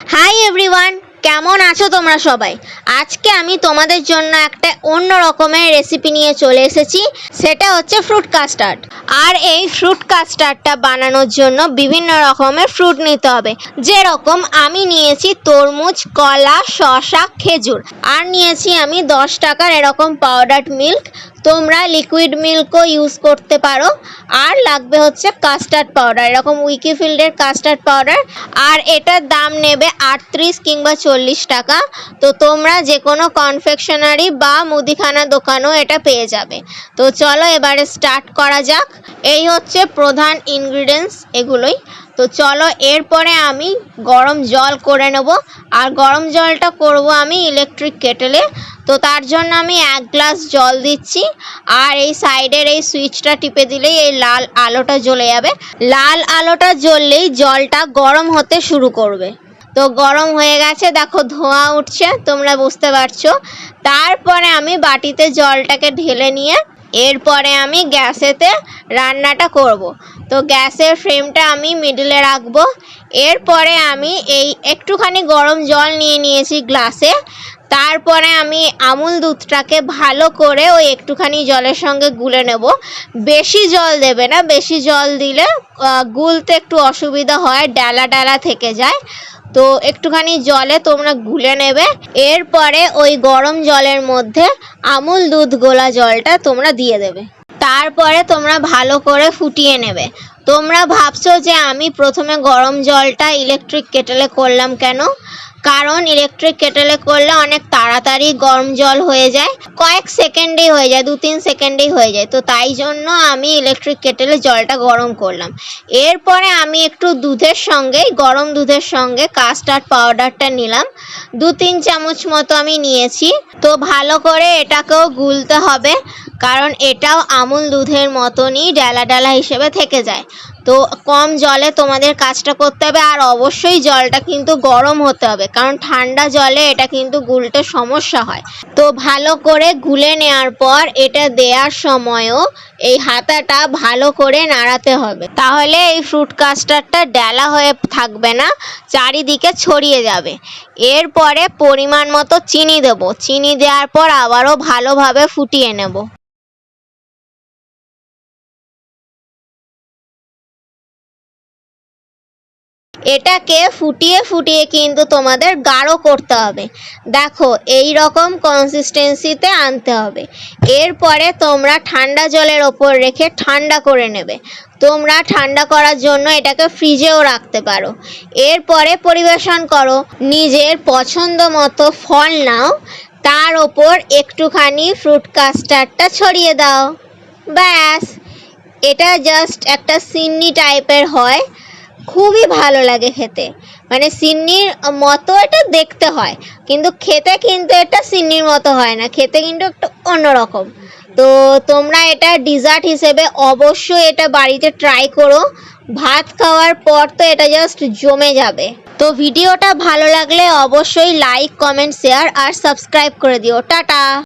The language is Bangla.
হাই এভরিওয়ান কেমন আছো তোমরা সবাই? আজকে আমি তোমাদের জন্য একটা অন্য রকমের রেসিপি নিয়ে চলে এসেছি, সেটা হচ্ছে ফ্রুট কাস্টার্ড আর এই ফ্রুট কাস্টার্ডটা বানানোর জন্য বিভিন্ন রকমের ফ্রুট নিতে হবে। যেরকম আমি নিয়েছি তরমুজ, কলা, শসা, খেজুর। আর নিয়েছি আমি দশ টাকার এরকম পাউডার মিল্ক তোমরা লিকুইড মিল্কও ইউজ করতে পারো। আর লাগবে হচ্ছে কাস্টার্ড পাউডার এরকম উইকিফিল্ডের কাস্টার্ড পাউডার আর এটার দাম নেবে আটত্রিশ কিংবা চল্লিশ টাকা। তো তোমরা যে কোনো কনফেকশনারি বা মুদিখানা দোকানেও এটা পেয়ে যাবে। তো চলো এবারে স্টার্ট করা যাক। এই হচ্ছে প্রধান ইনগ্রিডিয়েন্টস এগুলোই। তো চলো এরপরে আমি গরম জল করে নেব। আর গরম জলটা করব আমি ইলেকট্রিক কেটেলে তো তার জন্য আমি এক গ্লাস জল দিচ্ছি। আর এই সাইডের এই সুইচটা টিপে দিলেই এই লাল আলোটা জ্বলে যাবে। লাল আলোটা জ্বললেই জলটা গরম হতে শুরু করবে। তো গরম হয়ে গেছে, দেখো ধোঁয়া উঠছে, তোমরা বুঝতে পারছ। তারপরে আমি বাটিতে জলটাকে ঢেলে নিয়ে এরপরে আমি গ্যাসেতে রান্নাটা করব। তো গ্যাসের ফ্লেমটা আমি মিডলে রাখব। এরপরে আমি এই একটুখানি গরম জল নিয়ে নিয়েছি গ্লাসে। তারপরে আমি আমুল দুধটাকে ভালো করে ওই একটুখানি জলের সঙ্গে গুলে নেব। বেশি জল দেবে না, বেশি জল দিলে গুলতে একটু অসুবিধা হয়, ডালা ডালা থেকে যায়। তো একটুখানি জলে তোমরা গুলে নেবে। এরপরে ওই গরম জলের মধ্যে আমুল দুধ গোলা জলটা তোমরা দিয়ে দেবে। তারপরে তোমরা ভালো করে ফুটিয়ে নেবে। তোমরা ভাবছ যে আমি প্রথমে গরম জলটা ইলেকট্রিক কেটেলে করলাম কেন? কারণ ইলেকট্রিক কেটেলে করলে অনেক তাড়াতাড়ি গরম জল হয়ে যায়। কয়েক সেকেন্ডেই হয়ে যায় দু তিন সেকেন্ডেই হয়ে যায়। তো তাই জন্য আমি ইলেকট্রিক কেটেলে জলটা গরম করলাম। এরপরে আমি একটু দুধের সঙ্গে গরম দুধের সঙ্গে কাস্টার্ড পাউডারটা নিলাম। দু তিন চামচ মতো আমি নিয়েছি। তো ভালো করে এটাকেও গুলতে হবে, কারণ এটাও আমুল দুধের মতনই ডালা ডালা হিসেবে থেকে যায়। তো কম জলে তোমাদের কাজটা করতে হবে আর অবশ্যই জলটা কিন্তু গরম হতে হবে, কারণ ঠান্ডা জলে এটা কিন্তু গুলতে সমস্যা হয়। তো ভালো করে গুলে নেওয়ার পর এটা দেওয়ার সময়ও এই হাতাটা ভালো করে নাড়াতে হবে। তাহলে এই ফ্রুট কাস্টার্ডটা ডালা হয়ে থাকবে না, চারিদিকে ছড়িয়ে যাবে। এরপরে পরিমাণ মতো চিনি দেবো। চিনি দেওয়ার পর আবারও ভালোভাবে ফুটিয়ে নেব। এটাকে ফুটিয়ে ফুটিয়ে কিন্তু তোমাদের গাঢ় করতে হবে। দেখো এই রকম কনসিস্টেন্সিতে আনতে হবে। এরপরে তোমরা ঠান্ডা জলের ওপর রেখে ঠান্ডা করে নেবে। তোমরা ঠান্ডা করার জন্য এটাকে ফ্রিজেও রাখতে পারো। এরপরে পরিবেশন করো, নিজের পছন্দ মতো ফল নাও, তার ওপর একটুখানি ফ্রুট কাস্টার্ডটা ছড়িয়ে দাও। ব্যাস। এটা জাস্ট একটা সিন্নি টাইপের হয়। খুবই ভালো লাগে খেতে। মানে সিন্নির মতো এটা দেখতে হয়, কিন্তু খেতে কিন্তু এটা সিন্নির মতো হয় না, খেতে কিন্তু একটু অন্যরকম। তো তোমরা এটা ডিজার্ট হিসেবে অবশ্যই এটা বাড়িতে ট্রাই করো। ভাত খাওয়ার পর তো এটা জাস্ট জমে যাবে। তো ভিডিওটা ভালো লাগলে অবশ্যই লাইক কমেন্ট শেয়ার আর সাবস্ক্রাইব করে দিও। টাটা!